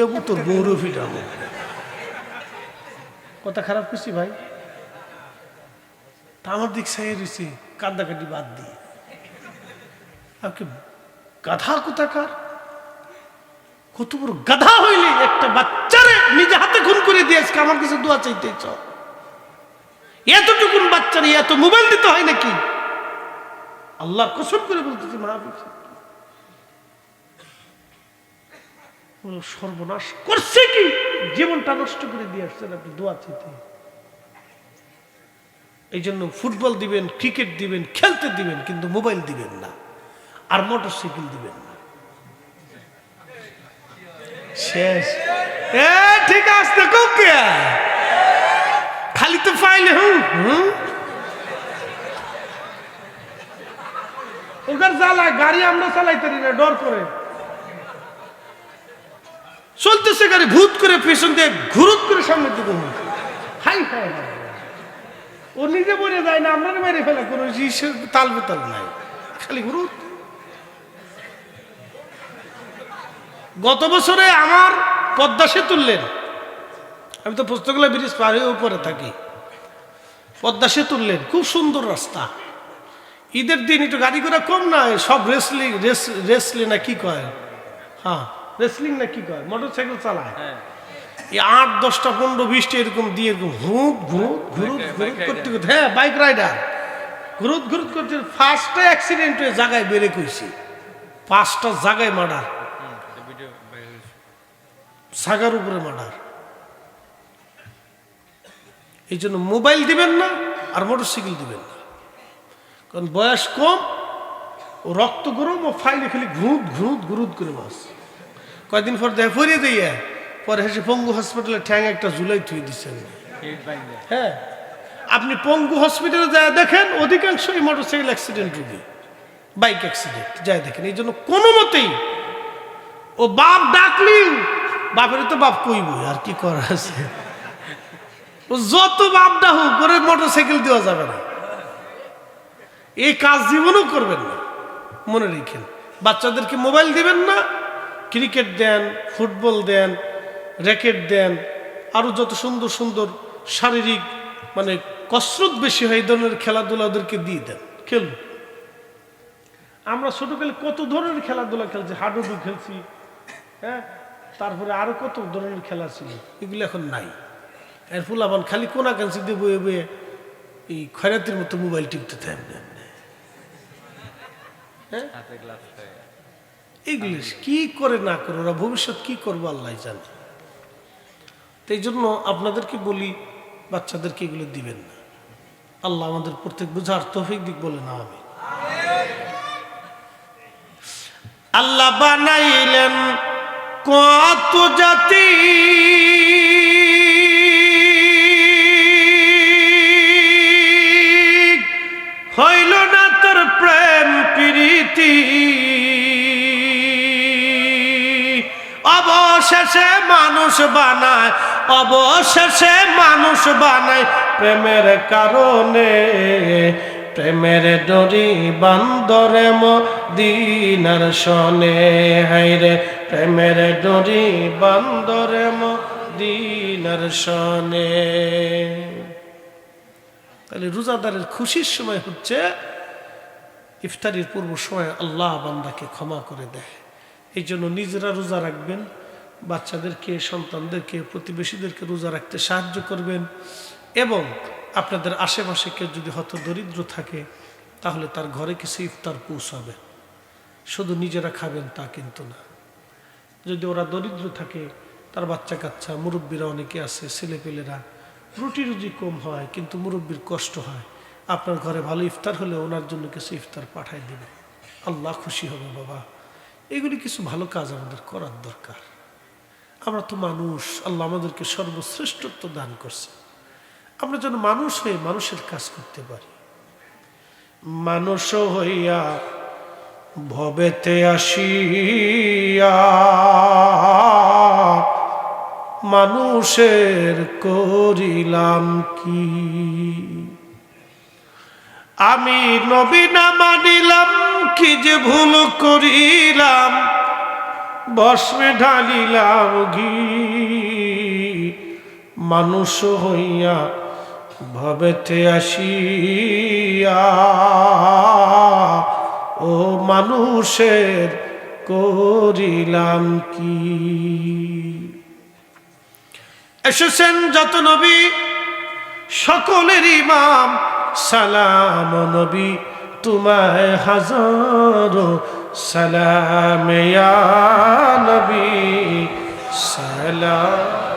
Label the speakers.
Speaker 1: তোর কথা খারাপ করছি ভাই? তা আমার দিক সাইয়ে রয়েছে, কান্দাকাটি বাদ দিয়ে। আপনি গাধা কোথাকার? কত বড় গাধা হইলে, একটা বাচ্চারে নিজে হাতে খুন করে দিয়েছে আমার কাছে দোয়া চাইতে চাও এতটুকুন বাচ্চারে, এত মোবাইল দিতে হয় নাকি? আল্লাহ কসম করে বলতেছি মাহবুব বলো, সর্বনাশ করছে কি? জীবনটা নষ্ট করে দিয়ে আসছেন আপনি দোয়া চাইতে। এই জন্য ফুটবল দিবেন, ক্রিকেট দিবেন, খেলতে দিবেন, কিন্তু মোবাইল দিবেন না। আর মোটর সাইকেল দিবেন না। শেষ। এ, ঠিক আছে কোকে খালি তো ফাইলে হুম ওখানে চালায়, গাড়ি আমরা চালাইতে না, ডর করে। চলতেছে গাড়ি, ভূত করে পেছন দিয়ে ঘুরুত করে সামনের দিকে হাই হাই ও নিজে মরে যায় না, আমরা মেরে ফেলে, কোনো তাল বেতাল নাই। খালি ঘুরুত। গত বছরে আমার পদ্মা সেতুর লেন। আমি তো পুস্তকলা ব্রিজ পার হয়ে উপরে থাকি। পদ্মা সেতুর লেন, খুব সুন্দর রাস্তা। ঈদের দিন একটু গাড়ি ঘোড়া কম না, সব রেসলিং, রেস, রেসলি না কি কয়? হ্যাঁ। রেসলিং না কি কয়? মোটর সাইকেল চালায় এই আট দশটা পনেরো বিশটা এরকম দিয়ে এরকম হুঁত ঘুরুত ঘুরুত ঘুরুত করতে করতে। হ্যাঁ বাইক রাইডার। ঘুরুত ঘুরুত করতে ফার্স্টে অ্যাক্সিডেন্ট হয়ে জায়গায় বেড়ে কইছি। পাঁচটা জায়গায় মার্ডার সাগার উপরে মার্ডার এই জন্য মোবাইল দিবেন না আর মোটরসাইকেল দিবেন না। কারণ বয়স কম ও রক্ত গরম ও ফাইলে খালি ঘুরুত ঘুরুত ঘুরুত করে বাস কয়েকদিন পর দেখা ফরিয়ে দিয়ে পরে হেসে পঙ্গু হসপিটালে ঠ্যাং একটা জুলাই থুই দিচ্ছেন হ্যাঁ। আপনি পঙ্গু হসপিটালে যায় দেখেন অধিকাংশই মোটরসাইকেল অ্যাক্সিডেন্ট রুগী। বাইক অ্যাক্সিডেন্ট যায় দেখেন। এই জন্য কোনো মতেই ও বাপ ডাকলি বাপের তো বাপ কইবই আর কি করা আছে? ও যত বাপ ডাকুক করে মোটরসাইকেল দেওয়া যাবে না। এই কাজ জীবনও করবেন না। মনে রেখেন বাচ্চাদেরকে মোবাইল দিবেন না ক্রিকেট দেন, ফুটবল দেন, র্যাকেট দেন আরও যত সুন্দর সুন্দর শারীরিক মানে কসরত বেশি হয় এই ধরনের খেলাধুলা ওদেরকে দিয়ে দেন। খেলুন আমরা ছোটকালে কত ধরনের খেলাধুলা খেলছি, হাডুডু খেলছি হ্যাঁ? তারপরে আরও কত ধরনের খেলা ছিল, এগুলো এখন নাই। এর ফুলাবান খালি কোনা কাঞ্চি দিয়ে বয়ে বয়ে এই খয়রাতির মতো মোবাইল টিপতে থাকবে। হ্যাঁ। এইগুলি কি করে না করে, ওরা ভবিষ্যৎ কি করব আল্লাহ জানে। তো এই জন্য আপনাদেরকে বলি, বাচ্চাদেরকে এগুলো দিবেন না। আল্লাহ আমাদের প্রত্যেক বুঝার তৌফিক দিক বলে না আমি আল্লাহ বানাইলেন কত জাতি। হইল না তোর প্রেম, প্রীতি। অবশেষে মানুষ বানায়, অবশেষে মানুষ বানায় প্রেমের কারণে। প্রেমের ডরি বান্দরে মদিনার শনে। হাইরে প্রেমের ডরি বান্দরে মদিনার শনে। তাহলে রোজাদারের খুশির সময় হচ্ছে, ইফতারির পূর্ব সময় আল্লাহ বান্দাকে ক্ষমা করে দেয়। এই জন্য নিজেরা রোজা রাখবেন বাচ্চাদেরকে, সন্তানদেরকে, প্রতিবেশীদেরকে রোজা রাখতে সাহায্য করবেন এবং আপনাদের আশেপাশে কেউ যদি হত দরিদ্র থাকে, তাহলে তার ঘরে কিছু ইফতার পৌঁছাবে। শুধু নিজেরা খাবেন তা কিন্তু না। যদি ওরা দরিদ্র থাকে, তার বাচ্চা কাচ্চা মুরব্বীরা অনেকে আছে, ছেলেপেলেরা, রুটি রুজি কম হয়, কিন্তু মুরব্বীর কষ্ট হয়। আপনার ঘরে ভালো ইফতার হলে ওনার জন্য কিছু ইফতার পাঠাই দেবে আল্লাহ খুশি হবে বাবা। এগুলি কিছু ভালো কাজ আমাদের করার দরকার। আমরা তো মানুষ, আল্লাহ আমাদেরকে সর্বশ্রেষ্ঠত্ব দান করছে। আমরা যেন মানুষ হয়ে মানুষের কাজ করতে পারি। মানুষ হইয়া ভবেতে আসিয়া মানুষের করিলাম কি? আমি নবীনা মানিলাম কি যে ভুল করিলাম? বসমে ঢালিলাম ঘি। মানুষ হইয়া ভবেতে আসিয়া, ও মানুষের করিলাম কি? এসেছেন যত নবী, সকলের ইমাম সালাম নবী। তোমায় হাজারো সালাম নবী সালাম।